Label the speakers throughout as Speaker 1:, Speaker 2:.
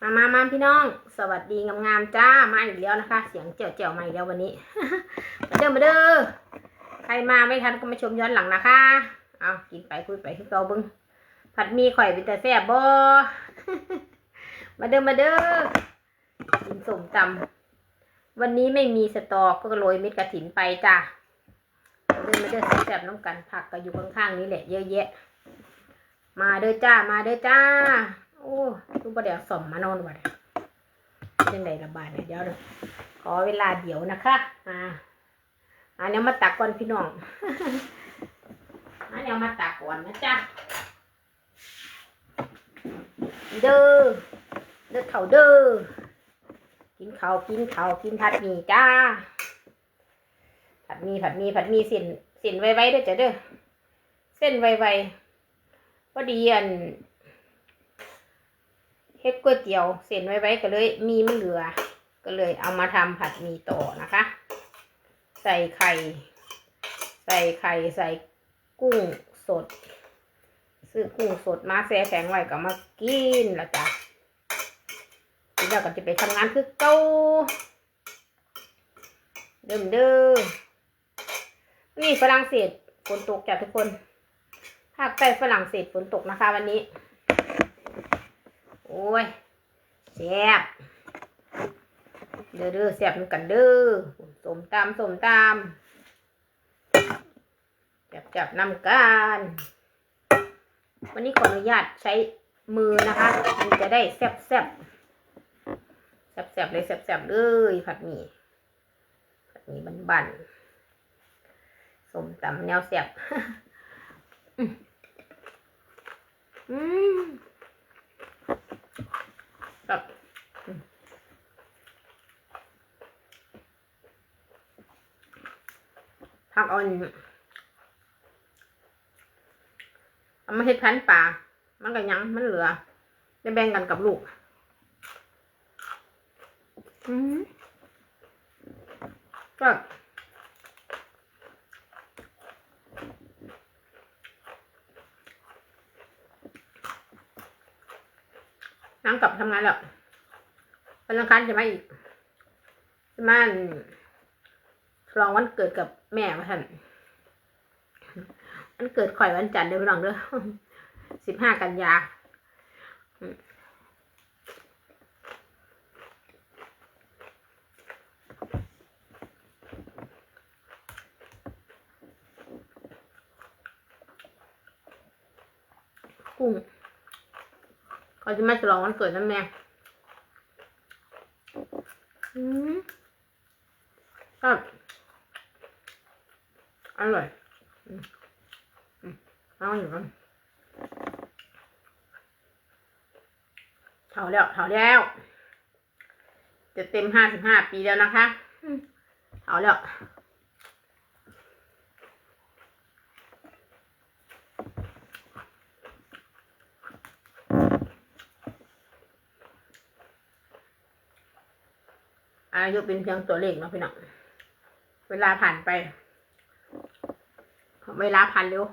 Speaker 1: มามามาพี่น้อง สวัสดีงามๆจ้า มาอีกแล้วนะคะ เสียงเจ๋วเจ๋วมาอีกแล้ววันนี้ มาเด้อมาเด้อ ใครมาไม่ทันก็มาชมย้อนหลังนะคะ เอากินไปคุยไปคือเกาบึงผัดมีข่อยเป็นแต่แซ่บบ่มาเด้อมาเด้อ กินสมตำวันนี้ไม่มีสตอกก็โรยเม็ดกระถินไปจ้ามาเด้อมาเด้อแซ่บน้องกันผักก็อยู่ข้างๆนี้แหละเยอะแยะ มาเด้อจ้า มาเด้อจ้า อ้ลูประเดี๋ยวสมมานอนว่ะเนี่ยยังไงระบาดเนี่ยเดี๋ยวดูขอเวลาเดี๋ยวนะคะมาอันนี้มาตักก่อนพี่น้องอันนี้มาตักก่อนนะจ้าเด้อเด้อเขาเด้อกินเขากินเขากินผัดหมี่จ้า ผัดหมี่ผัดหมี่ผัดหมี่เส้นเส้นไวๆเด้อจ้ะเด้อเส้นไวๆพอดีอัน ฮ็ดก๋วยเตี๋ยวเส้นไว้ไว้ก็เลย มีมันเหลือ ก็เลยเอามาทำผัดหมี่ต่อนะคะ ใส่ไข่ ใส่ไข่ใส่กุ้งสด ซื้อกุ้งสดมาแช่แข็งไว้ก็มากินล้วจ้ะทีเราก็จะไปทำงานคือเก้าเดิมเด้อนี่ฝรั่งเศสฝนตกจ้ะทุกคนภาคใต้ฝรั่งเศสฝนตกนะคะ วันนี้ อ้ยแซ่บเด้อเด้อแซ่บนกันเด้อสมตามสมตามจับจับนำกันวันนี้ขออนุญาตใช้มือนะคะ มันจะได้แซ่บแซ่บแซ่บแซ่บเลยแซ่บแซ่บเลยผัดหมี่ผัดหมี่บันๆสมตำแนวแซ่บอืม แบบผักอ่อนเอามาเฮ็ดพันธุ์ป่า มันก็ยังมันเหลือ ได้แบ่งกันกับลูก อืมก็ นั่งกลับทำงานแล้ววันอังคารจะมาอีกจะมาฉลองวันเกิดกับแม่มาท่านวันเกิดข่อยวันจันทร์เด้อพี่น้องเด้อสิบห้ากันยาอืมกุ้ง เขาจะมาฉลองวันเกิดนั่นแม่อืมก็อร่อยอืมอืมเอาอยู่กันเท่าแล้วเท่าแล้ว จะเต็มห้าสิบห้าปีแล้วนะคะอืมเท่าแล้ว อายุเป็นเพียงตัวเลขเนาะพี่น้องเวลาผ่านไป เวลาผ่านเร็ว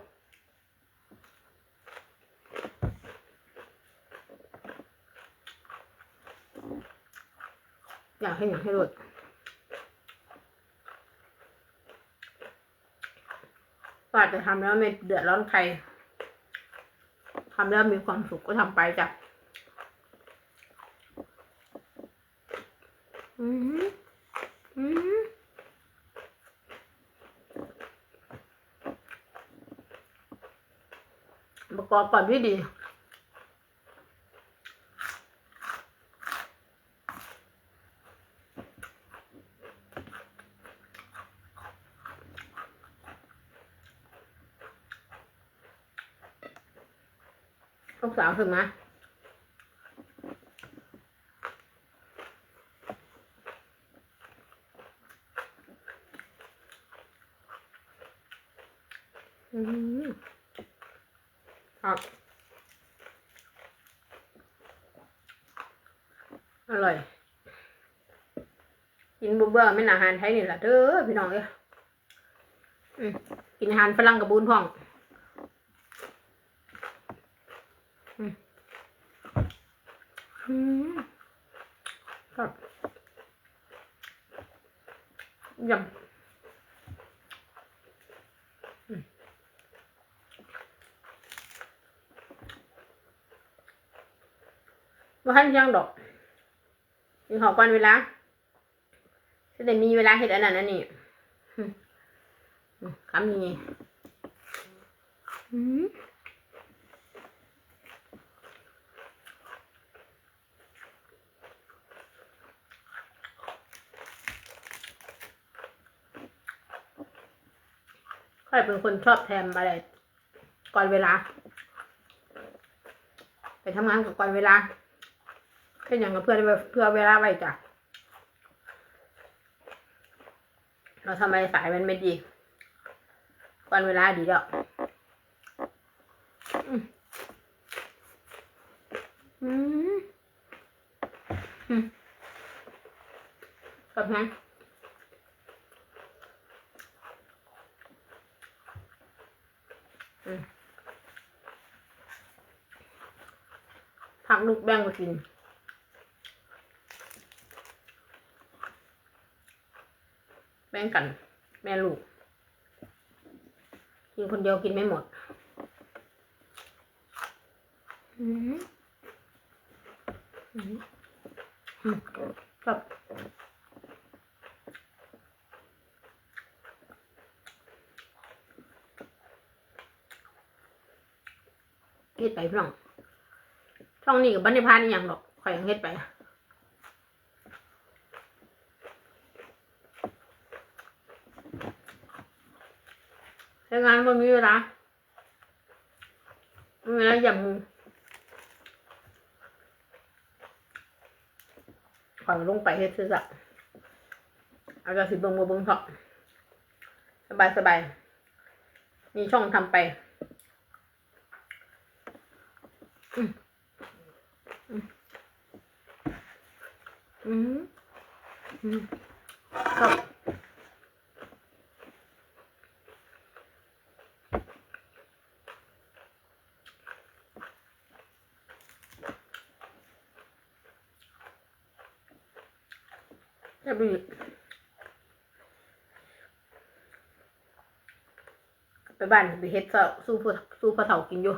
Speaker 1: อยากให้อยากให้รดก็อาจจะทำแล้วไม่เดือดร้อนใครทำแล้วมีความสุขก็ทำไปจ้ะ อืมอืม ประกอบก่อนพี่ดีลูกสาวถึงไหม อืมครับ อร่อย กินบุเบื่อไม่นอาหารไทยนี่แหละเด้อพี่น้องเอ้ยอืมกินอาหารฝรั่งกับบุญพ่องอืมอืมครับยำอืมว่าหันยังดอก ยิงขอก่อนเวลาจะได้มีเวลาเห็ดอันนั้นอันนี้อืมมคำนี้อืมค่อยเป็นคนชอบแทมอะไรก่อนเวลา ไปทำงานกับก่อนเวลา แค่อย่างกับเพื่อนเพื่อเวลาไว้จ้ะเราทำไมสายมันไม่ดีก่อนเวลาดีแล้วอืมอืมอืมแบบนั้นอืมผักลูกแบงไปกิน แบ่งกัน แม่ลูก กินคนเดียวกินไม่หมดอืมอืมอืมครับเฮ็ดไปพี่น้องช่องนี้กับบันไดพานนี่ยังดอกข่อยยังเฮ็ดไป ใช้งานบ่มีเวลามีเวลาอย่างมือขอยลงไปเฮ็ดซื่อสักเอาจะสิเบิ่งบ่เบิ่งเถาะสบายสบาย มีช่องทำไปอืมอืมอืมอืมครับ จะไปไป บ้านไปเฮ็ดเสาสู้ผู้สู้ผู้เฒ่ากินอยู่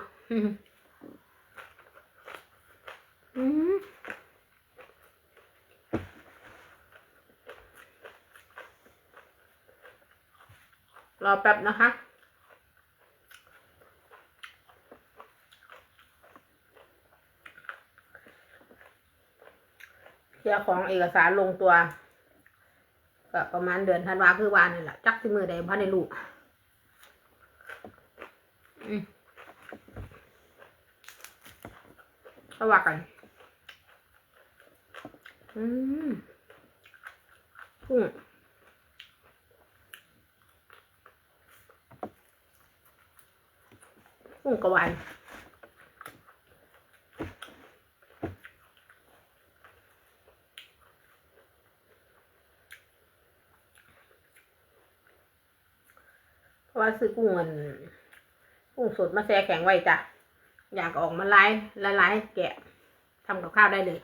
Speaker 1: รอแป๊บนะคะเคลียร์ของเอกสารลงตัว ก็ประมาณเดือนธันวาคือวานนี่แหละ จักที่มือใดพันในลูกอืม ก็ว่ากัน อืมกุ้งกุ้งกระวานเพราะว่าซื้อกุ้งมันกุ้งสดมาแช่แข็งไว้จ้ะ อยากออกมาไล่ละลายแกะทำกับข้าวได้เลย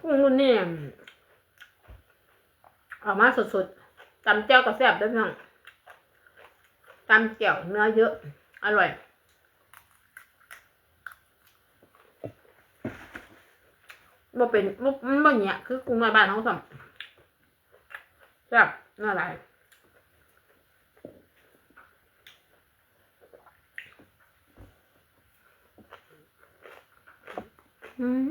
Speaker 1: กุ้งรุ่นนี้ออกมาสดๆตำเจ้าก็แซ่บด้วยพี่น้องตำเจียวเนื้อเยอะ อร่อย บ่เป็นบ่มันบ่เนี่ยคือกรุงน้อยบ้านเขาสัมแซ่บน่าหลายอืม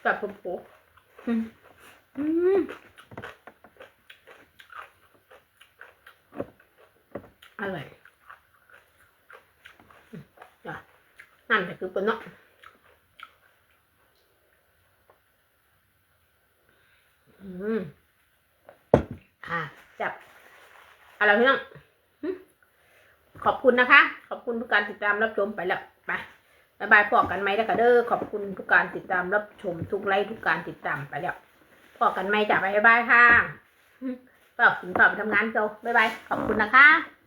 Speaker 1: แซ่บปุ๊บปุ๊บอืมอืมอร่อย จ้ะ นั่นแต่คือเป็นเนาะอืมอ่าจับอะไรพี่น้องขอบคุณนะคะ ขอบคุณทุกการติดตามรับชมไปแล้วไปบายบายพอกันไหมแล้วก็เด้อขอบคุณทุกการติดตามรับชมทุกไลค์ทุกการติดตามไปแล้วพอกันไหมจ้ะบายบายค่ะฝากถึงฝากไปทำงานโจบายบายขอบคุณนะคะ